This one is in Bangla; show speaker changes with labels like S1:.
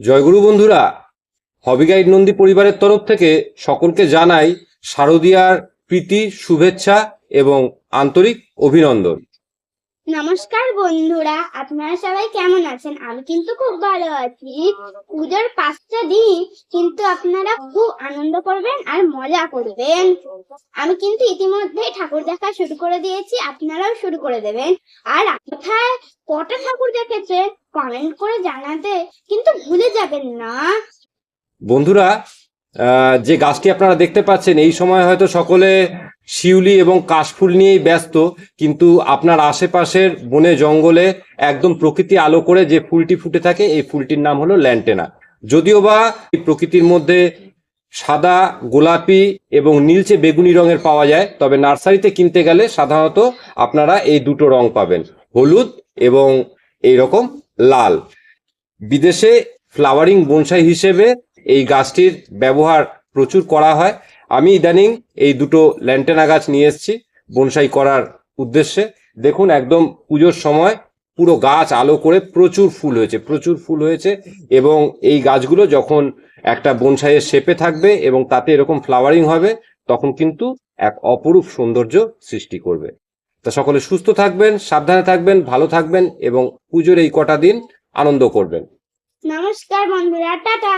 S1: জয়গুরু বন্ধুরা, হবি গাইড নন্দী পরিবারের তরফ থেকে সকলকে জানাই শারদীয়ার প্রীতি, শুভেচ্ছা এবং আন্তরিক অভিনন্দন।
S2: নমস্কার বন্ধুরা, আপনারা সবাই কেমন আছেন? আমি কিন্তু খুব ভালো আছি। পুজোর পাঁচটা দিন কিন্তু আপনারা খুব আনন্দ করবেন আর মজা করবেন। আমি কিন্তু ইতিমধ্যেই ঠাকুর দেখা শুরু করে দিয়েছি, আপনারাও শুরু করে দেবেন। আর কোথায়, কটা ঠাকুর দেখেছে কমেন্ট করে জানাতে কিন্তু ভুলে যাবেন না।
S1: বন্ধুরা যে গাছটি আপনারা দেখতে পাচ্ছেন, এই সময় হয়তো সকলে শিউলি এবং কাশফুল নিয়েই ব্যস্ত, কিন্তু আপনার আশেপাশের বনে জঙ্গলে একদম প্রকৃতি আলো করে যে ফুলটি ফুটে থাকে, এই ফুলটির নাম হলো ল্যান্টেনা। যদিও বা প্রকৃতির মধ্যে সাদা, গোলাপি এবং নীলচে বেগুনি রঙের পাওয়া যায়, তবে নার্সারিতে কিনতে গেলে সাধারণত আপনারা এই দুটো রং পাবেন, হলুদ এবং এই রকম লাল। বিদেশে ফ্লাওয়ারিং বনসাই হিসেবে এই গাছটির ব্যবহার প্রচুর করা হয়। আমি ইদানিং এই দুটো ল্যান্টেনা গাছ নিয়ে এসেছি বনসাই করার উদ্দেশ্যে। দেখুন, একদম পুজোর সময় পুরো গাছ আলো করে প্রচুর ফুল হয়েছে, প্রচুর ফুল হয়েছে এবং এই গাছগুলো যখন একটা বনসাইয়ের শেপে থাকবে এবং তাতে এরকম ফ্লাওয়ারিং হবে, তখন কিন্তু এক অপরূপ সৌন্দর্য সৃষ্টি করবে। তা সকলে সুস্থ থাকবেন, সাবধানে থাকবেন, ভালো থাকবেন এবং পুজোর এই কটা দিন আনন্দ করবেন।
S2: নমস্কার বন্ধুরা, টাটা!